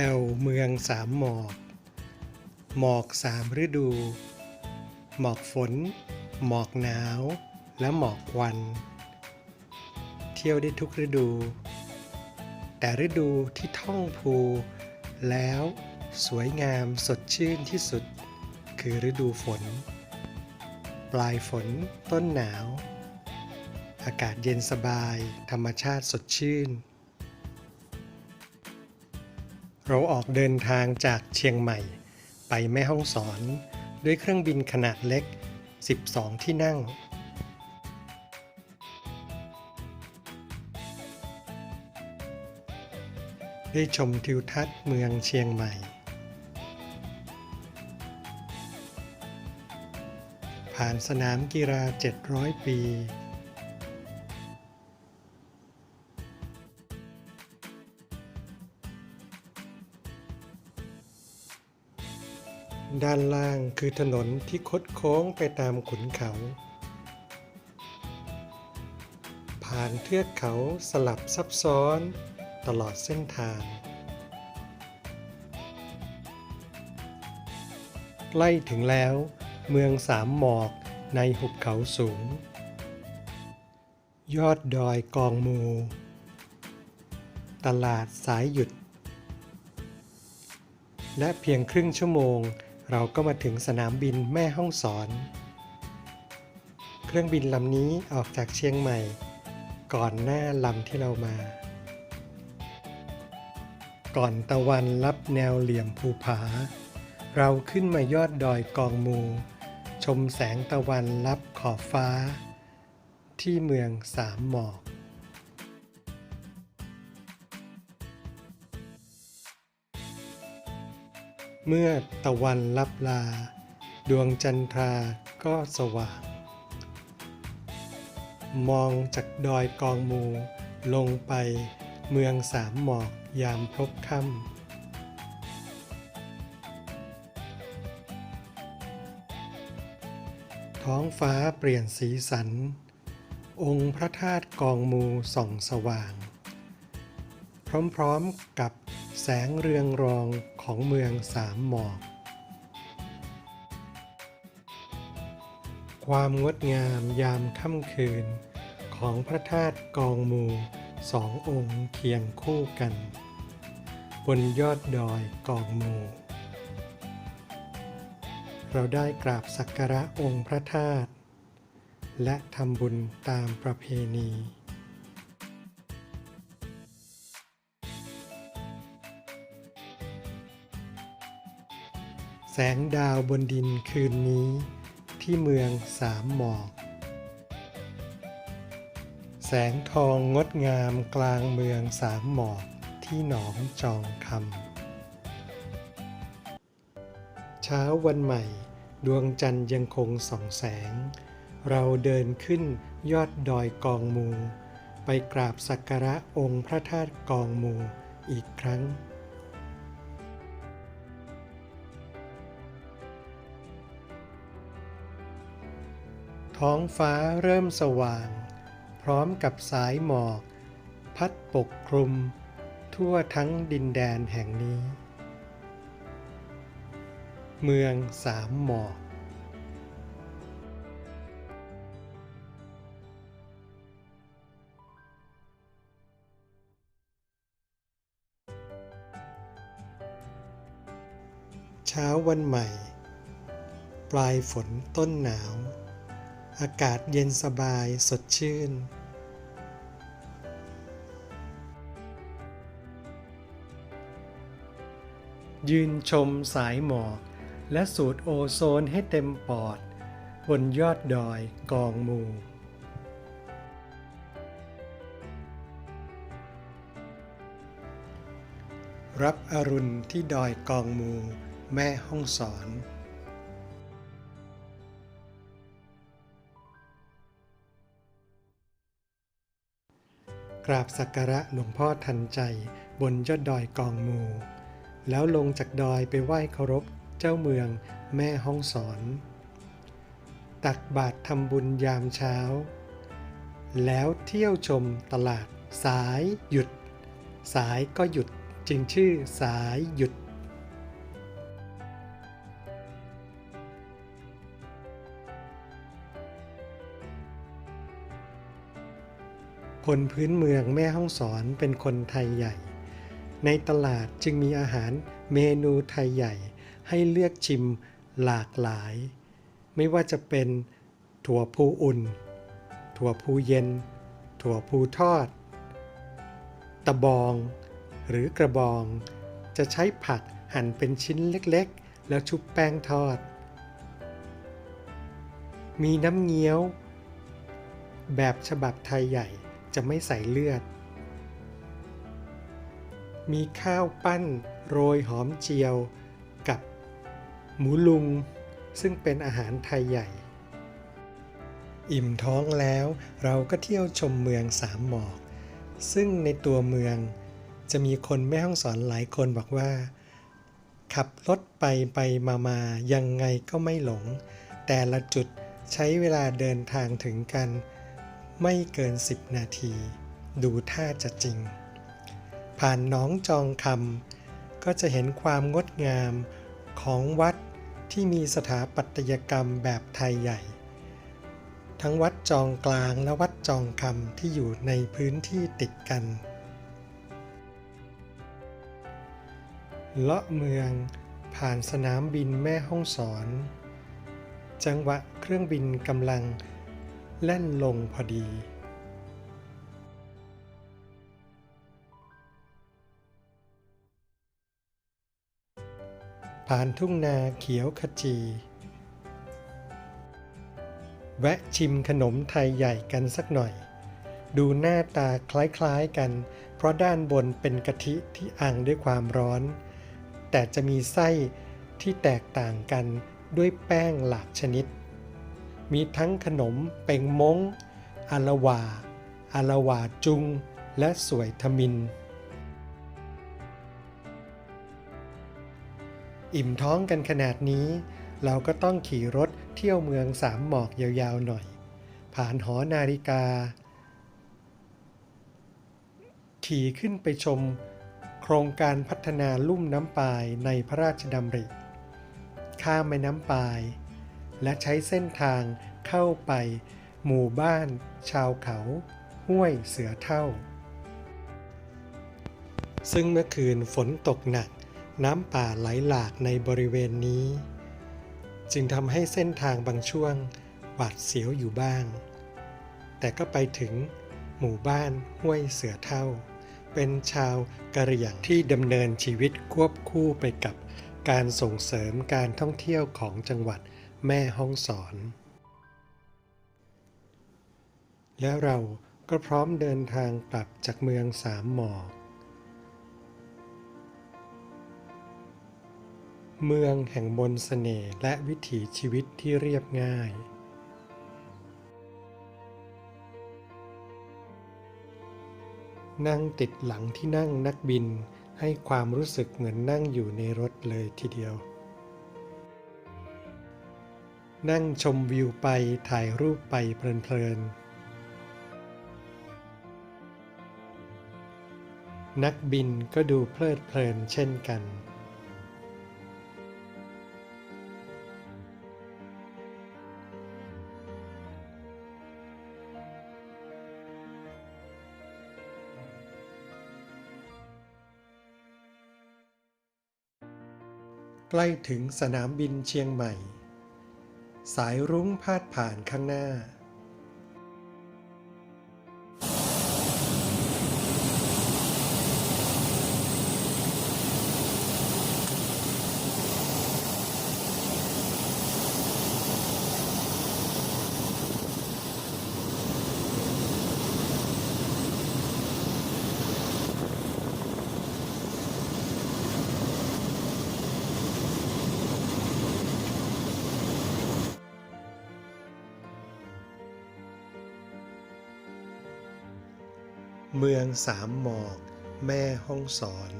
แอลเมืองสามหมอก หมอกสามฤดู หมอกฝน หมอกหนาว และหมอกควัน เที่ยวได้ทุกฤดู แต่ฤดูที่ท่องภู แล้วสวยงามสดชื่นที่สุด คือฤดูฝน ปลายฝนต้นหนาว อากาศเย็นสบาย ธรรมชาติสดชื่น เราออกเดินทางจากเชียงใหม่ ไปแม่ห้องสอน ด้วยเครื่องบินขนาดเล็ก 12 ที่นั่ง ได้ชมทิวทัศน์เมืองเชียงใหม่ ผ่านสนามกีฬา 700 ปี ด้านล่างคือถนนที่คดโค้งไปตามขุนเขา ผ่านเทือกเขาสลับซับซ้อนตลอดเส้นทาง ใกล้ถึงแล้ว เมืองสามหมอกในหุบเขาสูง ยอดดอยกองมู ตลาดสายหยุด และเพียงครึ่งชั่วโมง เราก็มาถึงสนามบินแม่ห้องสอน เครื่องบินลำนี้ออกจากเชียงใหม่ ก่อนหน้าลำที่เรามา ก่อนตะวันรับแนวเหลี่ยมภูผา เราขึ้นมายอดดอยกองมู ชมแสงตะวันรับขอบฟ้า ที่เมืองสามหมอก เมื่อตะวันลับลา ดวงจันทราก็สว่าง มองจากดอยกองมู ลงไปเมืองสามหมอกยามพบค่ำท้องฟ้าเปลี่ยนสีสัน องค์พระธาตุกองมูส่องสว่าง พร้อมๆกับ แสงเรืองรองของเมืองสามหมอก ความงดงามยามค่ำคืน ของพระธาตุกองมูสององค์เคียงคู่กัน บนยอดดอยกองมู เราได้กราบสักการะองค์พระธาตุและทำบุญตามประเพณี แสงดาวบนดินคืนนี้ ที่เมืองสามหมอก แสงทองงดงามกลางเมืองสามหมอกที่หนองจองคำเช้าวันใหม่ ดวงจันทร์ยังคงส่องแสง เราเดินขึ้นยอดดอยกองมู ไปกราบสักการะองค์พระธาตุกองมูอีกครั้ง ท้องฟ้าเริ่มสว่าง พร้อมกับสายหมอก พัดปกคลุม ทั่วทั้งดินแดนแห่งนี้ เมืองสามหมอกเช้าวันใหม่ ปลายฝนต้นหนาว อากาศเย็นสบายสดชื่น ยืนชมสายหมอก และสูดโอโซนให้เต็มปอด บนยอดดอยกองมูรับอรุณที่ดอยกองมู แม่ห้องสอน ราบสักการะหลวงพ่อทันใจบนยอดดอยกองมู แล้วลงจากดอยไปไหว้เคารพเจ้าเมืองแม่ห้องสอน ตักบาตรทำบุญยามเช้า แล้วเที่ยวชมตลาดสายหยุด สายก็หยุดจึงชื่อสายหยุด คนพื้นเมืองแม่ห้องสอนเป็นคนไทยใหญ่ ในตลาดจึงมีอาหารเมนูไทยใหญ่ ให้เลือกชิมหลากหลาย ไม่ว่าจะเป็นถั่วพูอุ่น ถั่วพูเย็น ถั่วพูทอด ตะบอง หรือกระบอง จะใช้ผักหั่นเป็นชิ้นเล็กๆ แล้วชุบแป้งทอด มีน้ำเงี้ยว แบบฉบับไทยใหญ่ จะไม่ใส่เลือด มีข้าวปั้นโรยหอมเจียวกับหมูลุง ซึ่งเป็นอาหารไทยใหญ่ อิ่มท้องแล้วเราก็เที่ยวชมเมืองสามหมอก ซึ่งในตัวเมืองจะมีคนแม่ห้องสอนหลายคนบอกว่า ขับรถไปไปมามายังไงก็ไม่หลง แต่ละจุดใช้เวลาเดินทางถึงกัน ไม่เกิน10นาที ดูท่าจะจริง ผ่านน้องจองคำก็จะเห็นความงดงามของวัดที่มีสถาปัตยกรรมแบบไทยใหญ่ ทั้งวัดจองกลางและวัดจองคำที่อยู่ในพื้นที่ติดกัน เลาะเมืองผ่านสนามบินแม่ห้องสอน จังหวะเครื่องบินกำลัง แล่นลงพอดีผ่านทุ่งนาเขียวขจี แวะชิมขนมไทยใหญ่กันสักหน่อย ดูหน้าตาคล้ายๆกัน เพราะด้านบนเป็นกะทิที่อังด้วยความร้อน แต่จะมีไส้ที่แตกต่างกันด้วยแป้งหลากชนิด มีทั้งขนมเป็งมงอาลวาอาลวาจุง และสวยทมิน อิ่มท้องกันขนาดนี้ เราก็ต้องขี่รถเที่ยวเมืองสามหมอกยาวๆหน่อย ผ่านหอนาฬิกา ขี่ขึ้นไปชมโครงการพัฒนาลุ่มน้ำปายในพระราชดำริ ข้ามแม่น้ำปาย และใช้เส้นทางเข้าไป หมู่บ้าน ชาวเขา ห้วยเสือเท่า ซึ่งเมื่อคืนฝนตกหนัก น้ำป่าไหลหลากในบริเวณนี้ จึงทำให้เส้นทางบางช่วงหวาดเสียวอยู่บ้าง แต่ก็ไปถึงหมู่บ้านห้วยเสือเท่า เป็นชาวกะเหรี่ยงที่ดำเนินชีวิตควบคู่ไปกับการส่งเสริมการท่องเที่ยวของจังหวัด แม่ฮ่องสอน แล้วเราก็พร้อมเดินทางกลับจากเมืองสามหมอกเมืองแห่งมนต์เสน่ห์และวิถีชีวิตที่เรียบง่าย นั่งติดหลังที่นั่งนักบินให้ความรู้สึกเหมือนนั่งอยู่ในรถเลยทีเดียว นั่งชมวิวไปถ่ายรูปไปเพลินๆ นักบินก็ดูเพลิดเพลินเช่นกัน ใกล้ถึงสนามบินเชียงใหม่ สายรุ้งพาดผ่านข้างหน้า เมืองสามหมอก แม่ห้องสอน